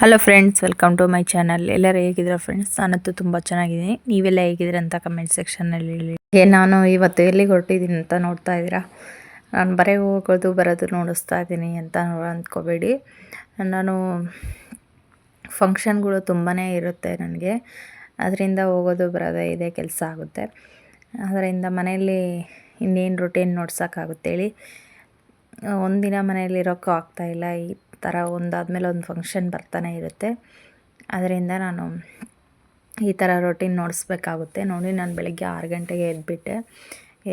Hello friends welcome to my channel ಎಲ್ಲರೂ ಹೇಗಿದ್ದೀರಾ friends ನಾನಂತೂ ತುಂಬ ಚೆನ್ನಾಗಿದ್ದೀನಿ. ನೀವೆಲ್ಲ ಹೇಗಿದ್ದೀರಾ ಅಂತ ಕಮೆಂಟ್ ಸೆಕ್ಷನಲ್ಲಿ ಹೇಳಿ. ಏ, ನಾನು ಇವತ್ತು ಎಲ್ಲಿಗೆ ಹೊರಟಿದ್ದೀನಿ ಅಂತ ನೋಡ್ತಾ ಇದ್ದೀರಾ? ನಾನು ಬರೀ ಹೋಗೋದು, ಬರೋದು ನೋಡಿಸ್ತಾ ಇದ್ದೀನಿ ಅಂತ ಅಂದ್ಕೋಬೇಡಿ. ನಾನು ಫಂಕ್ಷನ್ಗಳು ತುಂಬಾ ಇರುತ್ತೆ ನನಗೆ. ಅದರಿಂದ ಹೋಗೋದು, ಬರೋದು ಇದೇ, ಕೆಲಸ ಆಗುತ್ತೆ. ಅದರಿಂದ ಮನೆಯಲ್ಲಿ ಇನ್ನೇನು ರೊಟೀನ್ ನೋಡ್ಸೋಕ್ಕಾಗುತ್ತೇಳಿ ಒಂದಿನ ಮನೆಯಲ್ಲಿರೋಕ್ಕೂ ಆಗ್ತಾಯಿಲ್ಲ ಥರ ಒಂದಾದಮೇಲೆ ಒಂದು ಫಂಕ್ಷನ್ ಬರ್ತಾನೆ ಇರುತ್ತೆ. ಅದರಿಂದ ನಾನು ಈ ಥರ ರೊಟೀನ್ ನೋಡಿಸ್ಬೇಕಾಗುತ್ತೆ. ನೋಡಿ, ನಾನು ಬೆಳಗ್ಗೆ ಆರು ಗಂಟೆಗೆ ಎದ್ಬಿಟ್ಟೆ.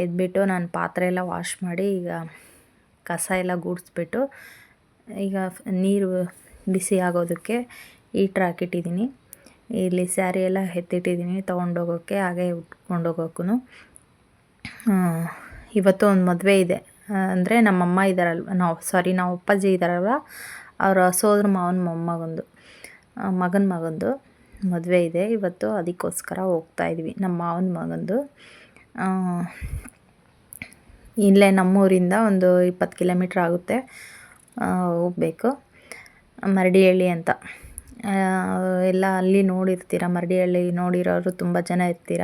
ಎದ್ಬಿಟ್ಟು ನಾನು ಪಾತ್ರೆ ಎಲ್ಲ ವಾಶ್ ಮಾಡಿ ಈಗ ಕಸ ಎಲ್ಲ ಗೂಡಿಸ್ಬಿಟ್ಟು ಈಗ ನೀರು ಬಿಸಿ ಆಗೋದಕ್ಕೆ ಹೀಟ್ರ್ ಹಾಕಿಟ್ಟಿದ್ದೀನಿ. ಇಲ್ಲಿ ಸ್ಯಾರಿ ಎಲ್ಲ ಎತ್ತಿಟ್ಟಿದ್ದೀನಿ ತೊಗೊಂಡೋಗೋಕ್ಕೆ ಹಾಗೆ ಉಟ್ಕೊಂಡೋಗೋಕ್ಕೂ ಇವತ್ತು ಒಂದು ಮದುವೆ ಇದೆ. ಅಂದರೆ ನಮ್ಮಮ್ಮ ಇದ್ದಾರಲ್ವ, ನಾವು ಸಾರಿ ನಾವು ಅಪ್ಪಾಜಿ ಇದ್ದಾರಲ್ವ, ಅವರ ಸೋದರ ಮಾವನ ಮೊಮ್ಮಗಂದು ಮಗನ ಮಗಂದು ಮದುವೆ ಇದೆ. ಇವತ್ತು ಅದಕ್ಕೋಸ್ಕರ ಹೋಗ್ತಾ ಇದ್ವಿ. ನಮ್ಮ ಮಾವನ ಮಗಂದು ಇಲ್ಲೇ ನಮ್ಮೂರಿಂದ ಒಂದು ಇಪ್ಪತ್ತು ಕಿಲೋಮೀಟ್ರ್ ಆಗುತ್ತೆ ಹೋಗ್ಬೇಕು. ಮರಡಿಹಳ್ಳಿ ಅಂತ. ಎಲ್ಲ ಅಲ್ಲಿ ನೋಡಿರ್ತೀರ? ಮರಡಿಹಳ್ಳಿ ನೋಡಿರೋರು ತುಂಬ ಜನ ಇರ್ತೀರ?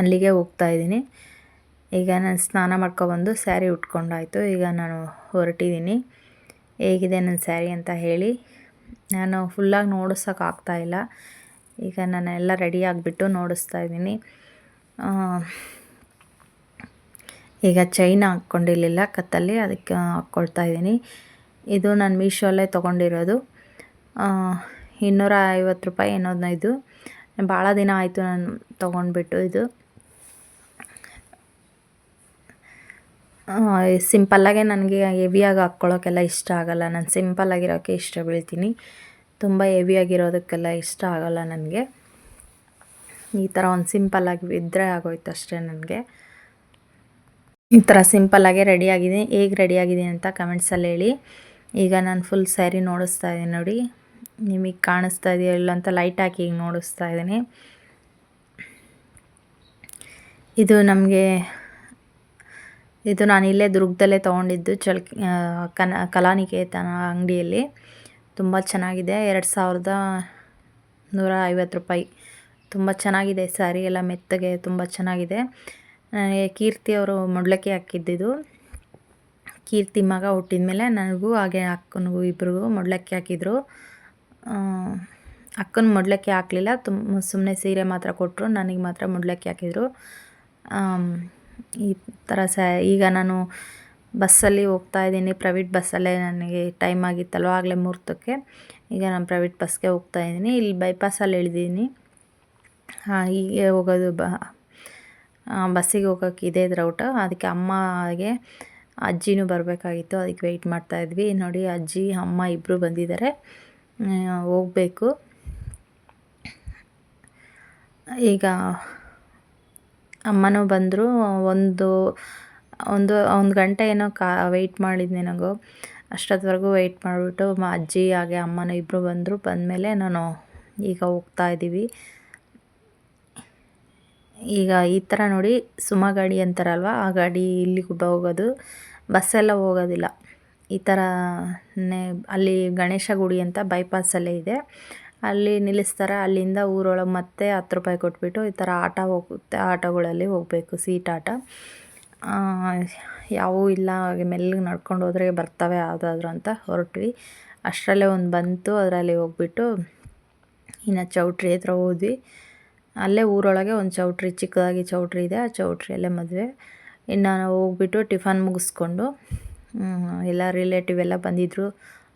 ಅಲ್ಲಿಗೆ ಹೋಗ್ತಾ ಇದ್ದೀನಿ ಈಗ ನಾನು ಸ್ನಾನ ಮಾಡ್ಕೊಬಂದು ಸ್ಯಾರಿ ಉಟ್ಕೊಂಡಾಯಿತು. ಈಗ ನಾನು ಹೊರಟಿದ್ದೀನಿ ಹೇಗಿದೆ ನನ್ನ ಸ್ಯಾರಿ ಅಂತ ಹೇಳಿ. ನಾನು ಫುಲ್ಲಾಗಿ ನೋಡಿಸೋಕ್ಕಾಗ್ತಾಯಿಲ್ಲ ಈಗ ನಾನು ಎಲ್ಲ ರೆಡಿ ಆಗಿಬಿಟ್ಟು ನೋಡಿಸ್ತಾ ಇದ್ದೀನಿ. ಈಗ ಚೈನ್ ಹಾಕ್ಕೊಂಡಿರಲಿಲ್ಲ ಕತ್ತಲ್ಲಿ, ಅದಕ್ಕೆ ಹಾಕ್ಕೊಳ್ತಾ ಇದ್ದೀನಿ. ಇದು ನಾನು ಮೀಶೋಲ್ಲೇ ತೊಗೊಂಡಿರೋದು. ಇನ್ನೂರ ಐವತ್ತು ರೂಪಾಯಿ ಏನೋದನ್ನ ಇದು. ಭಾಳ ದಿನ ಆಯಿತು ನಾನು ತೊಗೊಂಡ್ಬಿಟ್ಟು ಇದು. ಸಿಂಪಲ್ಲಾಗೆ ನನಗೆ ಹೆವಿಯಾಗಿ ಹಾಕ್ಕೊಳ್ಳೋಕ್ಕೆಲ್ಲ ಇಷ್ಟ ಆಗಲ್ಲ. ನಾನು ಸಿಂಪಲ್ಲಾಗಿರೋಕ್ಕೆ ಇಷ್ಟ ಬೀಳ್ತೀನಿ. ತುಂಬ ಹೆವಿಯಾಗಿರೋದಕ್ಕೆಲ್ಲ ಇಷ್ಟ ಆಗೋಲ್ಲ ನನಗೆ. ಈ ಥರ ಒಂದು ಸಿಂಪಲ್ಲಾಗಿ ಇದ್ದರೆ ಆಗೋಯ್ತು ಅಷ್ಟೇ ನನಗೆ. ಈ ಥರ ಸಿಂಪಲ್ಲಾಗೆ ರೆಡಿಯಾಗಿದೆ ಹೇಗೆ ರೆಡಿಯಾಗಿದೆ ಅಂತ ಕಮೆಂಟ್ಸಲ್ಲಿ ಹೇಳಿ. ಈಗ ನಾನು ಫುಲ್ ಸ್ಯಾರಿ ನೋಡಿಸ್ತಾ ಇದ್ದೀನಿ ನೋಡಿ. ನಿಮಗೆ ಕಾಣಿಸ್ತಾ ಇದೆಯೋ ಇಲ್ಲ ಅಂತ ಲೈಟ್ ಹಾಕಿ ಈಗ ನೋಡಿಸ್ತಾ ಇದ್ದೀನಿ. ಇದು ನಮಗೆ ಇದು ನಾನು ಇಲ್ಲೇ ದುರ್ಗದಲ್ಲೇ ತೊಗೊಂಡಿದ್ದು ಚಲ್ ಕನ, ಕಲಾನಿಕೇತನ ಅಂಗಡಿಯಲ್ಲಿ. ತುಂಬ ಚೆನ್ನಾಗಿದೆ. ಎರಡು ಸಾವಿರದ ನೂರ ಐವತ್ತು ರೂಪಾಯಿ. ತುಂಬ ಚೆನ್ನಾಗಿದೆ ಸ್ಯಾರಿ ಎಲ್ಲ ಮೆತ್ತಗೆ ತುಂಬ ಚೆನ್ನಾಗಿದೆ. ನನಗೆ ಕೀರ್ತಿ ಅವರು ಮೊಡ್ಲಕ್ಕೆ ಹಾಕಿದ್ದಿದ್ದು ಕೀರ್ತಿ ಮಗ ಹುಟ್ಟಿದ ಮೇಲೆ ನನಗೂ ಹಾಗೆ ಅಕ್ಕನಿಗೂ ಇಬ್ಬರಿಗೂ ಮೊಡ್ಲಕ್ಕೆ ಹಾಕಿದ್ರು. ಅಕ್ಕನ ಮೊಡ್ಲಕ್ಕೆ ಹಾಕಲಿಲ್ಲ. ತುಂಬ ಸುಮ್ಮನೆ ಸೀರೆ ಮಾತ್ರ ಕೊಟ್ಟರು ನನಗೆ ಮಾತ್ರ ಮೊಡ್ಲಕ್ಕೆ ಹಾಕಿದರು. ಈ ಥರ ಸ, ಈಗ ನಾನು ಬಸ್ಸಲ್ಲಿ ಹೋಗ್ತಾ ಇದ್ದೀನಿ. ಪ್ರೈವೇಟ್ ಬಸ್ಸಲ್ಲೇ ನನಗೆ ಟೈಮ್ ಆಗಿತ್ತಲ್ವ, ಆಗಲೇ ಮುಹೂರ್ತಕ್ಕೆ ಈಗ ನಾನು ಪ್ರೈವೇಟ್ ಬಸ್ಗೆ ಹೋಗ್ತಾ ಇದ್ದೀನಿ. ಇಲ್ಲಿ ಬೈಪಾಸಲ್ಲಿ ಇಳಿದೀನಿ. ಹೀಗೆ ಹೋಗೋದು ಬ ಬಸ್ಸಿಗೆ ಹೋಗೋಕೆ ಇದೇ ರೌಟ ಅದಕ್ಕೆ ಅಮ್ಮಗೆ, ಅಜ್ಜಿನೂ ಬರಬೇಕಾಗಿತ್ತು. ಅದಕ್ಕೆ ವೆಯ್ಟ್ ಮಾಡ್ತಾಯಿದ್ವಿ ನೋಡಿ, ಅಜ್ಜಿ, ಅಮ್ಮ ಇಬ್ಬರು ಬಂದಿದ್ದಾರೆ. ಹೋಗಬೇಕು. ಈಗ ಅಮ್ಮನೂ ಬಂದರು, ಒಂದು ಒಂದು ಒಂದು ಗಂಟೆ ಏನೋ ಕಾ ವೆಯ್ಟ್ ಮಾಡಿದ್ನಿ ನನಗೂ. ಅಷ್ಟೊತ್ತವರೆಗೂ ವೆಯ್ಟ್ ಮಾಡಿಬಿಟ್ಟು ಅಜ್ಜಿ ಹಾಗೆ ಅಮ್ಮನೂ ಇಬ್ಬರು ಬಂದರು. ಬಂದಮೇಲೆ ನಾನು ಈಗ ಹೋಗ್ತಾ ಇದ್ದೀವಿ. ಈಗ ಈ ಥರ ನೋಡಿ ಸುಮ ಗಾಡಿ ಅಂತಾರಲ್ವ, ಆ ಗಾಡಿ ಇಲ್ಲಿ ಕೂಡ ಹೋಗೋದು. ಬಸ್ಸೆಲ್ಲ ಹೋಗೋದಿಲ್ಲ. ಈ ಥರನೇ ಅಲ್ಲಿ ಗಣೇಶ ಗುಡಿ ಅಂತ ಬೈಪಾಸಲ್ಲೇ ಇದೆ. ಅಲ್ಲಿ ನಿಲ್ಲಿಸ್ತಾರೆ. ಅಲ್ಲಿಂದ ಊರೊಳಗೆ ಮತ್ತೆ ಹತ್ತು ರೂಪಾಯಿ ಕೊಟ್ಬಿಟ್ಟು ಈ ಥರ ಆಟ ಹೋಗುತ್ತೆ. ಆಟೋಗಳಲ್ಲಿ ಹೋಗಬೇಕು, ಸೀಟ್ ಆಟ. ಯಾವೂ ಇಲ್ಲ. ಹಾಗೆ ಮೆಲ್ಲಗೆ ನಡ್ಕೊಂಡು ಹೋದರೆ ಬರ್ತವೆ ಯಾವುದಾದ್ರು ಅಂತ ಹೊರಟ್ವಿ. ಅಷ್ಟರಲ್ಲೇ ಒಂದು ಬಂತು. ಅದರಲ್ಲಿ ಹೋಗ್ಬಿಟ್ಟು ಇನ್ನು ಚೌಟ್ರಿ ಹತ್ರ ಹೋದ್ವಿ. ಅಲ್ಲೇ ಊರೊಳಗೆ ಒಂದು ಚೌಟ್ರಿ, ಚಿಕ್ಕದಾಗಿ ಚೌಟ್ರಿ ಇದೆ. ಆ ಚೌಟ್ರಿಯಲ್ಲೇ ಮದುವೆ. ಇನ್ನು ನಾವು ಹೋಗ್ಬಿಟ್ಟು ಟಿಫನ್ ಮುಗಿಸ್ಕೊಂಡು ಎಲ್ಲ ರಿಲೇಟಿವ್ ಎಲ್ಲ ಬಂದಿದ್ದರು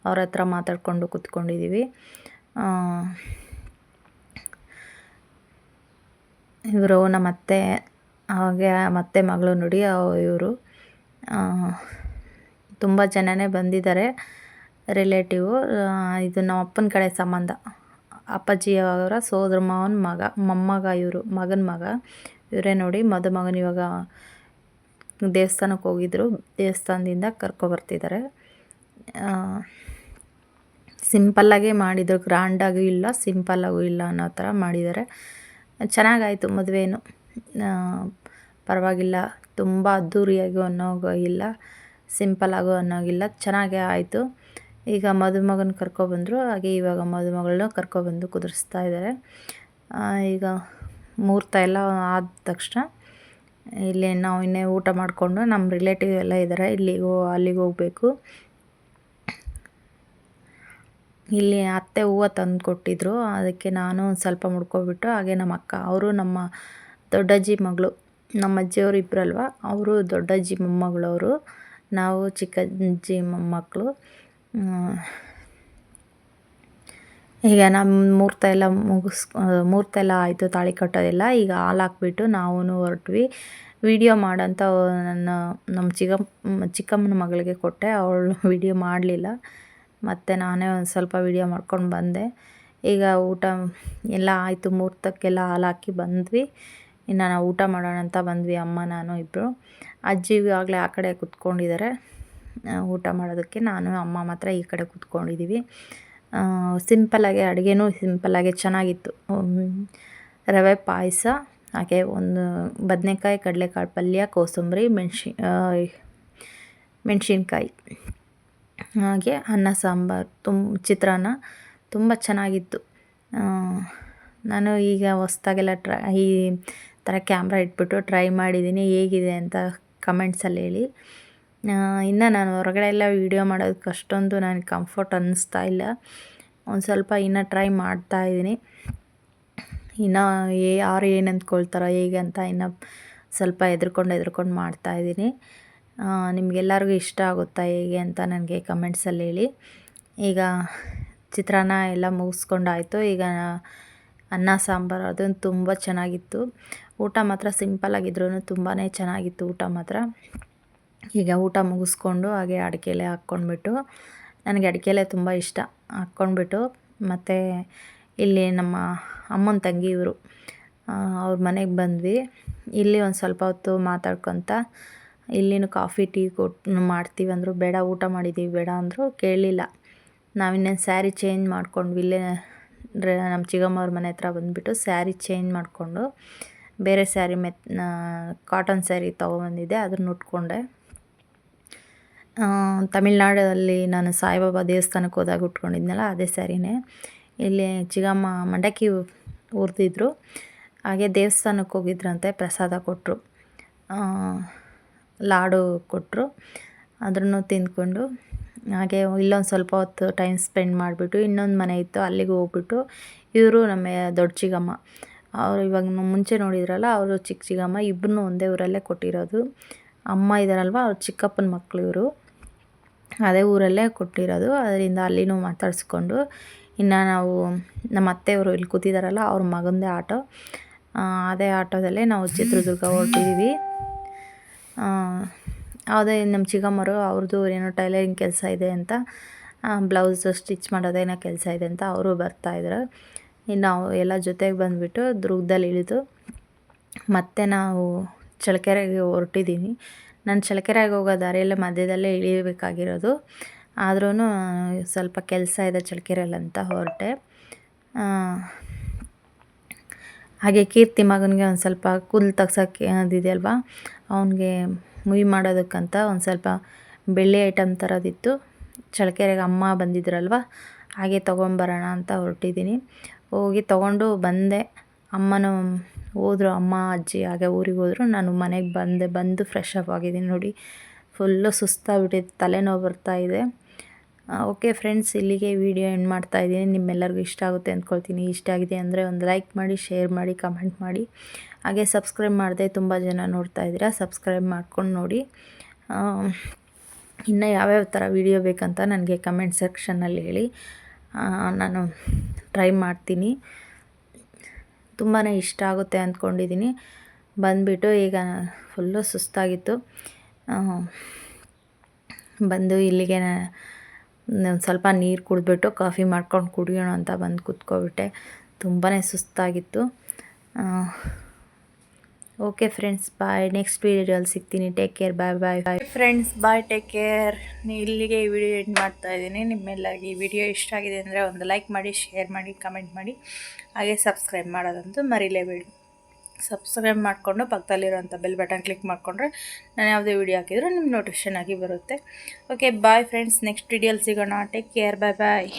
ಅವ್ರ ಹತ್ರ ಮಾತಾಡಿಕೊಂಡು ಕೂತ್ಕೊಂಡಿದ್ದೀವಿ. ಇವರು ನಮ್ಮ ಅತ್ತೆ, ಹಾಗೆ ಮತ್ತೆ ಮಗಳು ನುಡಿ ಇವರು ತುಂಬ ಜನನೇ ಬಂದಿದ್ದಾರೆ ರಿಲೇಟಿವು ಇದು ನಮ್ಮ ಅಪ್ಪನ ಕಡೆ ಸಂಬಂಧ. ಅಪ್ಪಾಜಿಯವರ ಸೋದರ ಮಾವನ ಮಗ, ಮೊಮ್ಮಗ ಇವರು, ಮಗನ ಮಗ. ಇವರೇ ನೋಡಿ ಮದುಮಗನ ಇವಾಗ ದೇವಸ್ಥಾನಕ್ಕೆ ಹೋಗಿದ್ರು. ದೇವಸ್ಥಾನದಿಂದ ಕರ್ಕೊಬರ್ತಿದ್ದಾರೆ ಸಿಂಪಲ್ಲಾಗೇ ಮಾಡಿದರು ಗ್ರ್ಯಾಂಡಾಗೂ ಇಲ್ಲ ಸಿಂಪಲ್ಲಾಗೂ ಇಲ್ಲ ಅನ್ನೋ ಥರ ಮಾಡಿದ್ದಾರೆ. ಚೆನ್ನಾಗಾಯಿತು ಮದುವೆನೂ. ಪರವಾಗಿಲ್ಲ, ತುಂಬ ಅದ್ಧೂರಿಯಾಗೂ ಅನ್ನೋಗಿಲ್ಲ ಸಿಂಪಲ್ಲಾಗೂ ಅನ್ನೋಗಿಲ್ಲ, ಚೆನ್ನಾಗೇ ಆಯಿತು. ಈಗ ಮದುಮಗನ ಕರ್ಕೊಬಂದರು, ಹಾಗೆ ಇವಾಗ ಮದುಮಗಳನ್ನ ಕರ್ಕೊಬಂದು ಕುದುರಿಸ್ತಾ ಇದ್ದಾರೆ. ಈಗ ಮುಹೂರ್ತ ಎಲ್ಲ ಆದ ತಕ್ಷಣ ಇಲ್ಲಿ ನಾವು ಇನ್ನೇ ಊಟ ಮಾಡಿಕೊಂಡು, ನಮ್ಮ ರಿಲೇಟಿವ್ ಎಲ್ಲ ಇದ್ದಾರೆ, ಇಲ್ಲಿಗೆ, ಅಲ್ಲಿಗೆ ಹೋಗಬೇಕು. ಇಲ್ಲಿ ಅತ್ತೆ ಹೂವು ತಂದು ಕೊಟ್ಟಿದ್ರು. ಅದಕ್ಕೆ ನಾನು ಒಂದು ಸ್ವಲ್ಪ ಮುಡ್ಕೊಬಿಟ್ಟು ಹಾಗೆ ನಮ್ಮ ಅಕ್ಕ, ಅವರು ನಮ್ಮ ದೊಡ್ಡಜ್ಜಿ ಮಗಳು, ನಮ್ಮ ಅಜ್ಜಿಯವರು ಇಬ್ಬರಲ್ವ ಅವರು ದೊಡ್ಡಜ್ಜಿ ಮೊಮ್ಮಗಳವರು, ನಾವು ಚಿಕ್ಕಜ್ಜಿ ಮೊಮ್ಮಕ್ಕಳು ಈಗ ನಮ್ಮ ಮುಹೂರ್ತ ಎಲ್ಲ ಮುಗಿಸ್, ಮುಹೂರ್ತ ಎಲ್ಲ ಆಯಿತು, ತಾಳಿ ಕಟ್ಟೋದೆಲ್ಲ, ಈಗ ಹಾಲು ಹಾಕ್ಬಿಟ್ಟು ನಾವು ಹೊರಟ್ವಿ. ವಿಡಿಯೋ ಮಾಡೋಂಥ ನನ್ನ, ನಮ್ಮ ಚಿಕ್ಕಮ್ಮ ಚಿಕ್ಕಮ್ಮನ ಮಗಳಿಗೆ ಕೊಟ್ಟೆ, ಅವಳು ವಿಡಿಯೋ ಮಾಡಲಿಲ್ಲ. ಮತ್ತು ನಾನೇ ಒಂದು ಸ್ವಲ್ಪ ವಿಡಿಯೋ ಮಾಡ್ಕೊಂಡು ಬಂದೆ. ಈಗ ಊಟ ಎಲ್ಲ ಆಯಿತು, ಮುಹೂರ್ತಕ್ಕೆಲ್ಲ ಹಾಲು ಹಾಕಿ ಬಂದ್ವಿ. ಇನ್ನು ನಾವು ಊಟ ಮಾಡೋಣ ಅಂತ ಬಂದ್ವಿ, ಅಮ್ಮ, ನಾನು ಇಬ್ಬರು ಅಜ್ಜಿ ಆಗಲೇ ಆ ಕಡೆ ಕೂತ್ಕೊಂಡಿದ್ದಾರೆ. ಊಟ ಮಾಡೋದಕ್ಕೆ ನಾನು, ಅಮ್ಮ ಮಾತ್ರ ಈ ಕಡೆ ಕೂತ್ಕೊಂಡಿದ್ದೀವಿ ಸಿಂಪಲ್ಲಾಗೆ ಅಡುಗೆನೂ ಸಿಂಪಲ್ಲಾಗೆ ಚೆನ್ನಾಗಿತ್ತು. ರವೆ ಪಾಯಸ, ಹಾಗೆ ಒಂದು ಬದನೆಕಾಯಿ, ಕಡಲೆಕಾಳು ಪಲ್ಯ, ಕೋಸಂಬರಿ, ಮೆಣ್ಸಿ ಮೆಣಸಿನ್ಕಾಯಿ. ಹಾಗೆ ಅನ್ನ, ಸಾಂಬಾರು ತುಮ್ ಚಿತ್ರಾನ್ನ ತುಂಬ ಚೆನ್ನಾಗಿತ್ತು. ನಾನು ಈಗ ಹೊಸ್ದಾಗೆಲ್ಲ ಟ್ರೈ, ಈ ಥರ ಕ್ಯಾಮ್ರಾ ಇಟ್ಬಿಟ್ಟು ಟ್ರೈ ಮಾಡಿದ್ದೀನಿ, ಹೇಗಿದೆ ಅಂತ ಕಮೆಂಟ್ಸಲ್ಲಿ ಹೇಳಿ. ಇನ್ನು ನಾನು ಹೊರಗಡೆ ಎಲ್ಲ ವೀಡಿಯೋ ಮಾಡೋದಕ್ಕೆ ಅಷ್ಟೊಂದು ನನಗೆ ಕಂಫರ್ಟ್ ಅನ್ನಿಸ್ತಾ ಇಲ್ಲ. ಒಂದು ಸ್ವಲ್ಪ ಇನ್ನು ಟ್ರೈ ಮಾಡ್ತಾ ಇದ್ದೀನಿ. ಇನ್ನು ಯಾರು ಏನು ಅಂದ್ಕೊಳ್ತಾರೋ ಹೇಗೆ ಅಂತ ಇನ್ನು ಸ್ವಲ್ಪ ಹೆದ್ರ್ಕೊಂಡು ಹೆದ್ರ್ಕೊಂಡು ಮಾಡ್ತಾಯಿದ್ದೀನಿ ನಿಮಗೆಲ್ಲರಿಗೂ ಇಷ್ಟ ಆಗುತ್ತಾ ಹೇಗೆ ಅಂತ ನನಗೆ ಕಮೆಂಟ್ಸಲ್ಲಿ ಹೇಳಿ. ಈಗ ಚಿತ್ರಾನ್ನ ಎಲ್ಲ ಮುಗಿಸ್ಕೊಂಡಾಯಿತು. ಈಗ ಅನ್ನ ಸಾಂಬಾರು ಅದನ್ನು ತುಂಬ ಚೆನ್ನಾಗಿತ್ತು. ಊಟ ಮಾತ್ರ ಸಿಂಪಲ್ಲಾಗಿದ್ರೂ ತುಂಬಾ ಚೆನ್ನಾಗಿತ್ತು ಊಟ ಮಾತ್ರ. ಈಗ ಊಟ ಮುಗಿಸ್ಕೊಂಡು ಹಾಗೆ ಅಡಿಕೆಲೆ ಹಾಕ್ಕೊಂಡ್ಬಿಟ್ಟು, ನನಗೆ ಅಡಿಕೆಲೆ ತುಂಬ ಇಷ್ಟ. ಹಾಕ್ಕೊಂಡ್ಬಿಟ್ಟು ಮತ್ತು ಇಲ್ಲಿ ನಮ್ಮ ಅಮ್ಮನ ತಂಗಿ ಇವರು ಅವ್ರ ಮನೆಗೆ ಬಂದ್ವಿ. ಇಲ್ಲಿ ಒಂದು ಸ್ವಲ್ಪ ಹೊತ್ತು ಮಾತಾಡ್ಕೊತ ಇಲ್ಲಿನೂ ಕಾಫಿ, ಟೀ ಕೊಟ್ಟು ಮಾಡ್ತೀವಿ ಅಂದರು ಬೇಡ, ಊಟ ಮಾಡಿದ್ದೀವಿ ಬೇಡ ಅಂದರು ಕೇಳಲಿಲ್ಲ ನಾವಿನ್ನೇನು ಸ್ಯಾರಿ ಚೇಂಜ್ ಮಾಡ್ಕೊಂಡ್ವಿ ಇಲ್ಲೇ ನಮ್ಮ ಚಿಗಮ್ಮವ್ರ ಮನೆ ಹತ್ರ ಬಂದುಬಿಟ್ಟು ಸ್ಯಾರಿ ಚೇಂಜ್ ಮಾಡಿಕೊಂಡು ಬೇರೆ ಸ್ಯಾರಿ ಮೆತ್ ಕಾಟನ್ ಸ್ಯಾರಿ ತೊಗೊಬಂದಿದ್ದೆ ಅದನ್ನು ಉಟ್ಕೊಂಡೆ. ತಮಿಳ್ನಾಡಲ್ಲಿ ನಾನು ಸಾಯಿಬಾಬಾ ದೇವಸ್ಥಾನಕ್ಕೆ ಹೋದಾಗ ಉಟ್ಕೊಂಡಿದ್ನಲ್ಲ ಅದೇ ಸ್ಯಾರಿನೇ. ಇಲ್ಲಿ ಚಿಗಮ್ಮ ಮಂಡಕ್ಕಿ ಹುರಿದಿದ್ರು ಹಾಗೆ ದೇವಸ್ಥಾನಕ್ಕೆ ಹೋಗಿದ್ರಂತೆ ಪ್ರಸಾದ ಕೊಟ್ಟರು ಲಾಡು ಕೊಟ್ಟರು ಅದನ್ನು ತಿಂದ್ಕೊಂಡು, ಹಾಗೆ ಇಲ್ಲೊಂದು ಸ್ವಲ್ಪ ಹೊತ್ತು ಟೈಮ್ ಸ್ಪೆಂಡ್ ಮಾಡಿಬಿಟ್ಟು ಇನ್ನೊಂದು ಮನೆ ಇತ್ತು, ಅಲ್ಲಿಗೆ ಹೋಗ್ಬಿಟ್ಟು ಇವರು ನಮ್ಮ ದೊಡ್ಡ ಚಿಗಮ್ಮ. ಅವರು ಇವಾಗ ಮುಂಚೆ ನೋಡಿದ್ರಲ್ಲ, ಅವರು ಚಿಕ್ಕ ಚಿಗಮ್ಮ ಇಬ್ಬರೂ ಒಂದೇ ಊರಲ್ಲೇ ಕೊಟ್ಟಿರೋದು. ಅಮ್ಮ ಇದ್ದಾರಲ್ವ ಅವ್ರ ಚಿಕ್ಕಪ್ಪನ ಮಕ್ಕಳು ಇವರು. ಅದೇ ಊರಲ್ಲೇ ಕೊಟ್ಟಿರೋದು, ಅದರಿಂದ ಅಲ್ಲಿನೂ ಮಾತಾಡಿಸ್ಕೊಂಡು, ಇನ್ನು ನಾವು ನಮ್ಮ ಅತ್ತೆಯವರು ಇಲ್ಲಿ ಕೂತಿದ್ದಾರಲ್ಲ ಅವ್ರ ಮಗಂದೇ ಆಟೋ. ಅದೇ ಆಟೋದಲ್ಲೇ ನಾವು ಚಿತ್ರದುರ್ಗ ಹೊರಟಿದ್ದೀವಿ ಅದೇ ನಮ್ಮ ಚಿಕ್ಕಮ್ಮರು ಅವ್ರದ್ದು ಏನೋ ಟೈಲರಿಂಗ್ ಕೆಲಸ ಇದೆ ಅಂತ ಬ್ಲೌಸ್ ಸ್ಟಿಚ್ ಮಾಡೋದೇನೋ ಕೆಲಸ ಇದೆ ಅಂತ ಅವರು ಬರ್ತಾಯಿದ್ರು ಇನ್ನು ನಾವು ಎಲ್ಲ ಜೊತೆಗೆ ಬಂದುಬಿಟ್ಟು ದುರ್ಗದಲ್ಲಿ ಇಳಿದು ಮತ್ತೆ ನಾವು ಚಳಕೆರೆಗೆ ಹೊರಟಿದ್ದೀನಿ ನಾನು ಚಳ್ಳಕೆರೆಗೆ ಹೋಗೋ ದಾರಿಯಲ್ಲೇ ಮಧ್ಯದಲ್ಲೇ ಇಳಿಯಬೇಕಾಗಿರೋದು ಆದ್ರೂ ಸ್ವಲ್ಪ ಕೆಲಸ ಇದೆ ಚಳ್ಳಕೆರೆಯಲ್ಲಿ ಅಂತ ಹೊರಟೆ. ಹಾಗೆ ಕೀರ್ತಿ ಮಗನಿಗೆ ಒಂದು ಸ್ವಲ್ಪ ಕೂದಲು ತೆಗ್ಸೋಕ್ಕೆ ಅದಿದೆಯಲ್ವಾ ಅವನಿಗೆ ಮುಯಿ ಮಾಡೋದಕ್ಕಂತ ಒಂದು ಸ್ವಲ್ಪ ಬೆಳ್ಳಿ ಐಟಮ್ ಥರದಿತ್ತು ಚಳ್ಳಕೆರೆಗೆ ಅಮ್ಮ ಬಂದಿದ್ರಲ್ವ? ಹಾಗೆ ತೊಗೊಂಬರೋಣ ಅಂತ ಹೊರಟಿದ್ದೀನಿ. ಹೋಗಿ ತೊಗೊಂಡು ಬಂದೆ. ಅಮ್ಮನೂ ಹೋದರು, ಅಮ್ಮ, ಅಜ್ಜಿ ಹಾಗೆ ಊರಿಗೆ ಹೋದರು. ನಾನು ಮನೆಗೆ ಬಂದೆ. ಬಂದು ಫ್ರೆಶ್ ಅಪ್ ಆಗಿದ್ದೀನಿ ನೋಡಿ. ಫುಲ್ಲು ಸುಸ್ತಾಗ್ಬಿಟ್ಟಿದೆ. ತಲೆನೋವು ಬರ್ತಾಯಿದೆ ಓಕೆ ಫ್ರೆಂಡ್ಸ್, ಇಲ್ಲಿಗೆ ವಿಡಿಯೋ ಎಂಡ್ ಮಾಡ್ತಾ ಇದ್ದೀನಿ. ನಿಮ್ಮೆಲ್ಲರಿಗೂ ಇಷ್ಟ ಆಗುತ್ತೆ ಅಂದ್ಕೊಳ್ತೀನಿ. ಇಷ್ಟ ಆಗಿದೆ ಅಂದರೆ ಒಂದು ಲೈಕ್ ಮಾಡಿ, ಶೇರ್ ಮಾಡಿ, ಕಮೆಂಟ್ ಮಾಡಿ. ಹಾಗೆ ಸಬ್ಸ್ಕ್ರೈಬ್ ಮಾಡಿದೆ ತುಂಬ ಜನ ನೋಡ್ತಾ ಇದ್ದೀರಾ, ಸಬ್ಸ್ಕ್ರೈಬ್ ಮಾಡ್ಕೊಂಡು ನೋಡಿ. ಇನ್ನು ಯಾವ್ಯಾವ ಥರ ವಿಡಿಯೋ ಬೇಕಂತ ನನಗೆ ಕಮೆಂಟ್ ಸೆಕ್ಷನ್ನಲ್ಲಿ ಹೇಳಿ. ನಾನು ಟ್ರೈ ಮಾಡ್ತೀನಿ. ತುಂಬಾ ಇಷ್ಟ ಆಗುತ್ತೆ ಅಂದ್ಕೊಂಡಿದ್ದೀನಿ. ಬಂದುಬಿಟ್ಟು ಈಗ ಫುಲ್ಲು ಸುಸ್ತಾಗಿತ್ತು. ಬಂದು ಇಲ್ಲಿಗೆ ಸ್ವಲ್ಪ ನೀರು ಕುಡಿದ್ಬಿಟ್ಟು ಕಾಫಿ ಮಾಡ್ಕೊಂಡು ಕುಡಿಯೋಣ ಅಂತ ಬಂದು ಕೂತ್ಕೊಬಿಟ್ಟೆ. ತುಂಬಾ ಸುಸ್ತಾಗಿತ್ತು. Okay friends, bye. ನೆಕ್ಸ್ಟ್ ವೀಡಿಯೋಲ್ಲಿ ಸಿಗ್ತೀನಿ. Take care. Bye bye. Bye friends, bye. Take care. ಇಲ್ಲಿಗೆ ಈ ವಿಡಿಯೋ ಎಂಡ್ ಮಾಡ್ತಾ ಇದ್ದೀನಿ. ನಿಮ್ಮೆಲ್ಲರಿಗೆ ಈ ವಿಡಿಯೋ ಇಷ್ಟ ಆಗಿದೆ ಅಂದರೆ ಒಂದು ಲೈಕ್ ಮಾಡಿ, ಶೇರ್ ಮಾಡಿ, ಕಮೆಂಟ್ ಮಾಡಿ. ಹಾಗೆ ಸಬ್ಸ್ಕ್ರೈಬ್ ಮಾಡೋದಂತೂ ಮರಿಲೇಬೇಡಿ. ಸಬ್ಸ್ಕ್ರೈಬ್ ಮಾಡಿಕೊಂಡು ಪಕ್ಕದಲ್ಲಿರೋಂಥ ಬೆಲ್ ಬಟನ್ ಕ್ಲಿಕ್ ಮಾಡಿಕೊಂಡ್ರೆ ನಾನು ಯಾವುದೇ ವಿಡಿಯೋ ಹಾಕಿದರೂ ನಿಮ್ಮ ನೋಟಿಫಿಕೇಷನ್ ಆಗಿ ಬರುತ್ತೆ. ಓಕೆ ಬಾಯ್ ಫ್ರೆಂಡ್ಸ್ ನೆಕ್ಸ್ಟ್ ವಿಡಿಯೋಲಿ ಸಿಗೋಣ. ಟೇಕ್ ಕೇರ್ ಬಾಯ್ ಬಾಯ್